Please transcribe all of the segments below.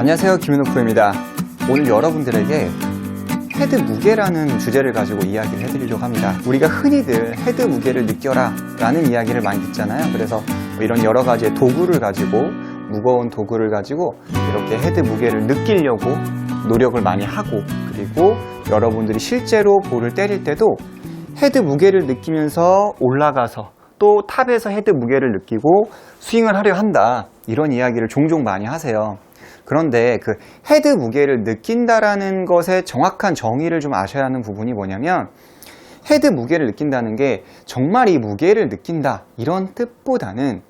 안녕하세요 김윤호 프로입니다 오늘 여러분들에게 헤드 무게라는 주제를 가지고 이야기를 해드리려고 합니다 우리가 흔히들 헤드 무게를 느껴라 라는 이야기를 많이 듣잖아요 그래서 뭐 이런 여러 가지의 도구를 가지고 무거운 도구를 가지고 이렇게 헤드 무게를 느끼려고 노력을 많이 하고 그리고 여러분들이 실제로 볼을 때릴 때도 헤드 무게를 느끼면서 올라가서 또 탑에서 헤드 무게를 느끼고 스윙을 하려 한다. 이런 이야기를 종종 많이 하세요. 그런데 그 헤드 무게를 느낀다라는 것의 정확한 정의를 좀 아셔야 하는 부분이 뭐냐면 헤드 무게를 느낀다는 게 정말 이 무게를 느낀다. 이런 뜻보다는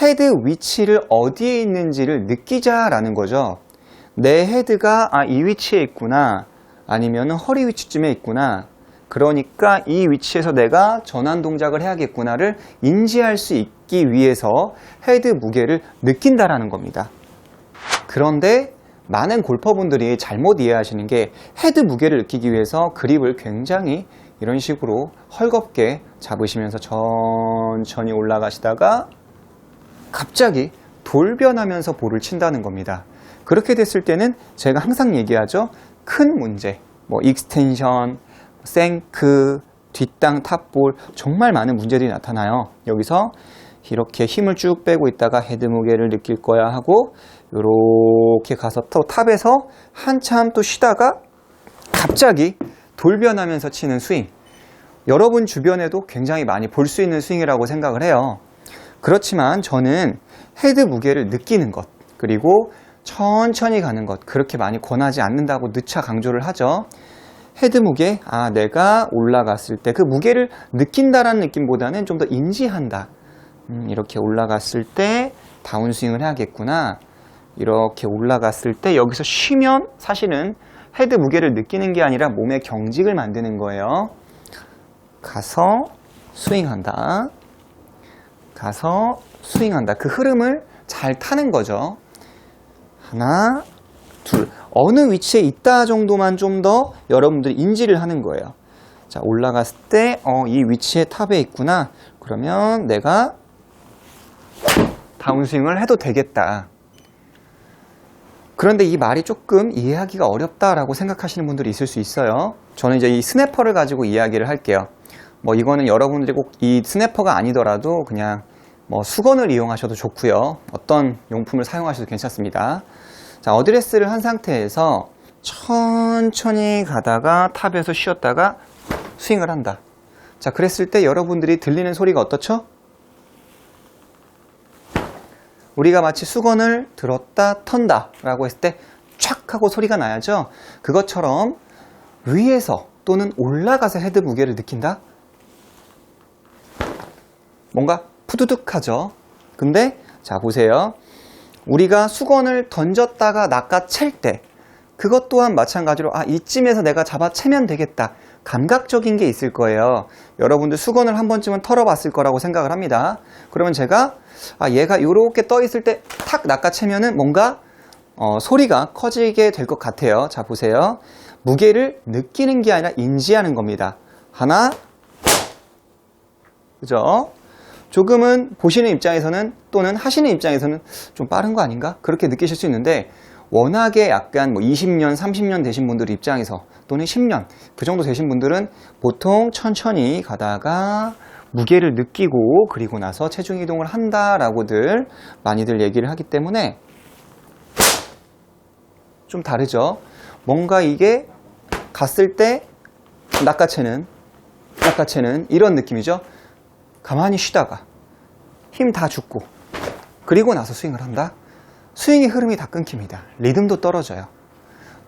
헤드 위치를 어디에 있는지를 느끼자라는 거죠. 내 헤드가 아, 이 위치에 있구나. 아니면 허리 위치쯤에 있구나. 그러니까 이 위치에서 내가 전환 동작을 해야겠구나를 인지할 수 있기 위해서 헤드 무게를 느낀다라는 겁니다. 그런데 많은 골퍼분들이 잘못 이해하시는 게 헤드 무게를 느끼기 위해서 그립을 굉장히 이런 식으로 헐겁게 잡으시면서 천천히 올라가시다가 갑자기 돌변하면서 볼을 친다는 겁니다. 그렇게 됐을 때는 제가 항상 얘기하죠. 큰 문제, 뭐 익스텐션, 생크, 뒷땅, 탑볼 정말 많은 문제들이 나타나요. 여기서 이렇게 힘을 쭉 빼고 있다가 헤드 무게를 느낄 거야 하고 이렇게 가서 또 탑에서 한참 또 쉬다가 갑자기 돌변하면서 치는 스윙. 여러분 주변에도 굉장히 많이 볼 수 있는 스윙이라고 생각을 해요. 그렇지만 저는 헤드 무게를 느끼는 것, 그리고 천천히 가는 것, 그렇게 많이 권하지 않는다고 누차 강조를 하죠. 헤드 무게, 아, 내가 올라갔을 때 그 무게를 느낀다라는 느낌보다는 좀 더 인지한다. 음, 이렇게 올라갔을 때 다운스윙을 해야겠구나. 이렇게 올라갔을 때 여기서 쉬면 사실은 헤드 무게를 느끼는 게 아니라 몸의 경직을 만드는 거예요. 가서 스윙한다. 가서 스윙한다. 그 흐름을 잘 타는 거죠. 하나, 둘. 어느 위치에 있다 정도만 좀 더 여러분들이 인지를 하는 거예요. 자, 올라갔을 때, 어, 이 위치에 탑에 있구나. 그러면 내가 다운스윙을 해도 되겠다. 그런데 이 말이 조금 이해하기가 어렵다라고 생각하시는 분들이 있을 수 있어요. 저는 이제 이 스냅퍼를 가지고 이야기를 할게요. 뭐 이거는 여러분들이 꼭 이 스냅퍼가 아니더라도 그냥 뭐 수건을 이용하셔도 좋고요. 어떤 용품을 사용하셔도 괜찮습니다. 자, 어드레스를 한 상태에서 천천히 가다가 탑에서 쉬었다가 스윙을 한다. 자, 그랬을 때 여러분들이 들리는 소리가 어떻죠? 우리가 마치 수건을 들었다 턴다 라고 했을 때 촥 하고 소리가 나야죠. 그것처럼 위에서 또는 올라가서 헤드 무게를 느낀다? 뭔가 푸두둑하죠. 근데 자 보세요. 우리가 수건을 던졌다가 낚아챌 때 그것 또한 마찬가지로 아 이쯤에서 내가 잡아채면 되겠다. 감각적인 게 있을 거예요. 여러분들 수건을 한 번쯤은 털어봤을 거라고 생각을 합니다. 그러면 제가 아 얘가 이렇게 떠 있을 때 탁 낚아채면은 뭔가 어, 소리가 커지게 될 것 같아요. 자 보세요. 무게를 느끼는 게 아니라 인지하는 겁니다. 하나, 그죠? 조금은 보시는 입장에서는 또는 하시는 입장에서는 좀 빠른 거 아닌가? 그렇게 느끼실 수 있는데 워낙에 약간 뭐 20년, 30년 되신 분들 입장에서 또는 10년 그 정도 되신 분들은 보통 천천히 가다가 무게를 느끼고 그리고 나서 체중 이동을 한다라고들 많이들 얘기를 하기 때문에 좀 다르죠. 뭔가 이게 갔을 때 낚아채는 낚아채는 이런 느낌이죠. 가만히 쉬다가 힘다 죽고 그리고 나서 스윙을 한다. 스윙의 흐름이 다 끊깁니다. 리듬도 떨어져요.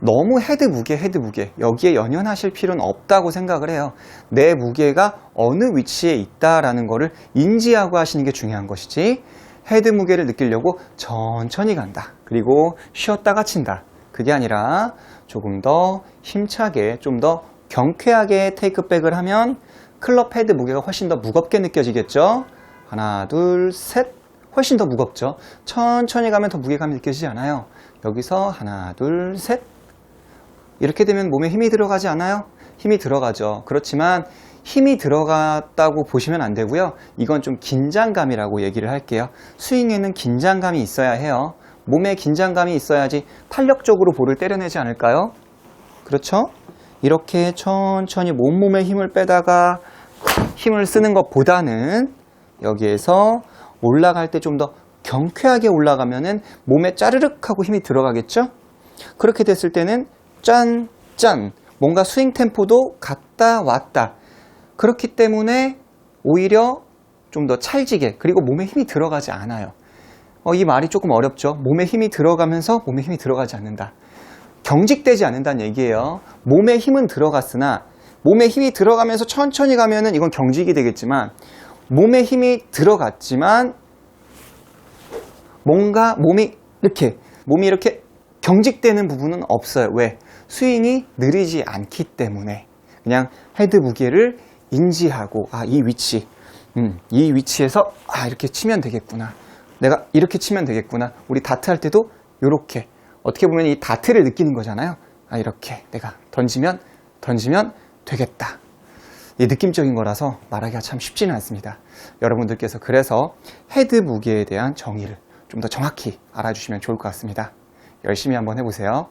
너무 헤드 무게, 헤드 무게 여기에 연연하실 필요는 없다고 생각을 해요. 내 무게가 어느 위치에 있다라는 것을 인지하고 하시는 게 중요한 것이지 헤드 무게를 느끼려고 천천히 간다. 그리고 쉬었다가 친다. 그게 아니라 조금 더 힘차게 좀 더 경쾌하게 테이크백을 하면 클럽 헤드 무게가 훨씬 더 무겁게 느껴지겠죠? 하나, 둘, 셋. 훨씬 더 무겁죠? 천천히 가면 더 무게감이 느껴지지 않아요? 여기서 하나, 둘, 셋. 이렇게 되면 몸에 힘이 들어가지 않아요? 힘이 들어가죠. 그렇지만 힘이 들어갔다고 보시면 안 되고요. 이건 좀 긴장감이라고 얘기를 할게요. 스윙에는 긴장감이 있어야 해요. 몸에 긴장감이 있어야지 탄력적으로 볼을 때려내지 않을까요? 그렇죠? 이렇게 천천히 몸몸에 힘을 빼다가 힘을 쓰는 것보다는 여기에서 올라갈 때 좀 더 경쾌하게 올라가면은 몸에 짜르륵 하고 힘이 들어가겠죠? 그렇게 됐을 때는 짠, 짠. 뭔가 스윙 템포도 갔다 왔다. 그렇기 때문에 오히려 좀 더 찰지게 그리고 몸에 힘이 들어가지 않아요. 어, 이 말이 조금 어렵죠. 몸에 힘이 들어가면서 몸에 힘이 들어가지 않는다. 경직되지 않는다는 얘기예요. 몸에 힘은 들어갔으나 몸에 힘이 들어가면서 천천히 가면은 이건 경직이 되겠지만 몸에 힘이 들어갔지만 뭔가 몸이 이렇게 몸이 이렇게 경직되는 부분은 없어요. 왜? 스윙이 느리지 않기 때문에 그냥 헤드 무게를 인지하고 아 이 위치 음, 이 위치에서 아 이렇게 치면 되겠구나. 내가 이렇게 치면 되겠구나. 우리 다트 할 때도 이렇게 어떻게 보면 이 다트를 느끼는 거잖아요. 아 이렇게 내가 던지면 던지면 되겠다. 이 느낌적인 거라서 말하기가 참 쉽지는 않습니다. 여러분들께서 그래서 헤드 무게에 대한 정의를 좀 더 정확히 알아주시면 좋을 것 같습니다. 열심히 한번 해보세요.